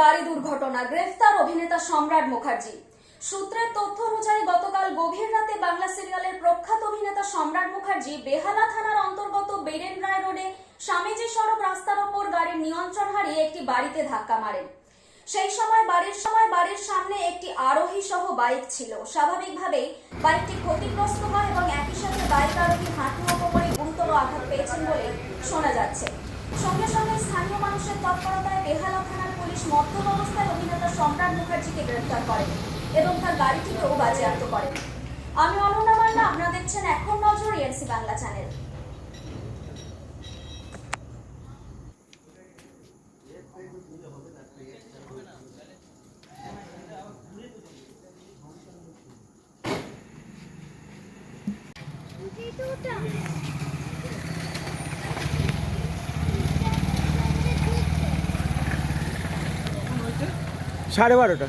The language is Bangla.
গাড়ি দুর্ঘটনা, গ্রেফতার অভিনেতা সম্রাট মুখার্জি। সূত্রের তথ্য অনুযায়ী, গতকাল গভীর রাতে বাংলা সিরিয়ালের প্রখ্যাত অভিনেতা সম্রাট মুখার্জি বেহালা থানার অন্তর্গত বেরেন রায় রোডে স্বামীজি সড়ক রাস্তার ওপর গাড়ির নিয়ন্ত্রণ হারিয়ে একটি বাড়িতে ধাক্কা মারেন। সেই সময় বাড়ির সময় বাড়ির সামনে একটি আরোহী সহ বাইক ছিল। স্বাভাবিকভাবেই বাইকটি ক্ষতিগ্রস্ত হয় এবং একই সাথে বাইক আরোহী হাঁটু কোমরে গুরুতর আঘাত পেয়েছেন বলে শোনা যাচ্ছে। সঙ্গে সঙ্গে স্থানীয় মানুষের তৎপরতায় বেহালা থানার পুলিশ মদ্যপ অবস্থায় অভিনেতা সম্রাট মুখার্জিকে গ্রেফতার করেন এবং তার গাড়িটিকেও বাজেয়াপ্ত করেন আমি অনন্যা মান্না আপনারা দেখছেন এখন নজর এনসি বাংলা চ্যানেল। সাড়ে বারোটা।